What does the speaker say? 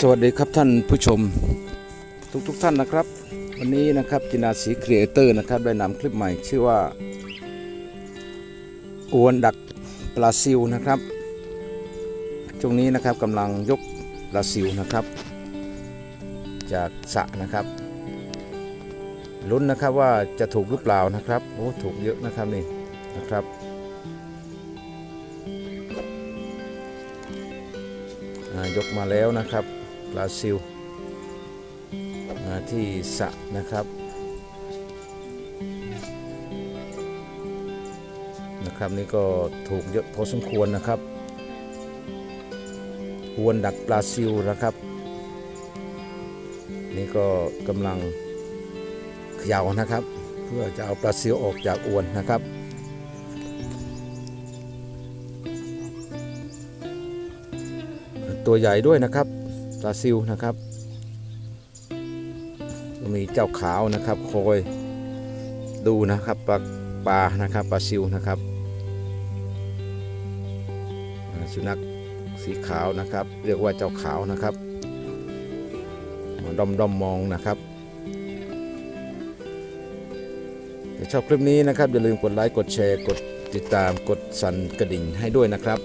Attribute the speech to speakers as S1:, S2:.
S1: สวัสดีครับท่านผู้ชมทุกๆท่านนะครับ วันนี้นะครับจินาสีครีเอเตอร์นะครับได้นำคลิปใหม่ชื่อว่าอวนดักปลาซิวนะครับช่วงนี้นะครับกำลังยกปลาซิวนะครับ จากสระนะครับลุ้นนะครับว่าจะถูกหรือเปล่านะครับโอ้ถูกเยอะนะครับนี่นะครับยกมาแล้วนะครับ ปลาซิล มาที่สะนะครับ นะครับนี่ก็ถูกเยอะพอสมควรนะครับอวนดักปลาซิลนะครับ นี่ก็กำลังเขย่านะครับ เพื่อจะเอาปลาซิลออกจากอวนนะครับตัวใหญ่ด้วยนะครับ ปลาซิวนะครับมีเจ้าขาวนะครับคอยดูนะครับปลาปลานะครับปลาซิวนะครับสุนัขสีขาวนะครับ เรียกว่าเจ้าขาวนะครับด้อมด้อมมองนะครับถ้าชอบคลิปนี้นะครับอย่าลืมกดไลค์กดแชร์กดติดตามกดสั่นกระดิ่งให้ด้วยนะครับ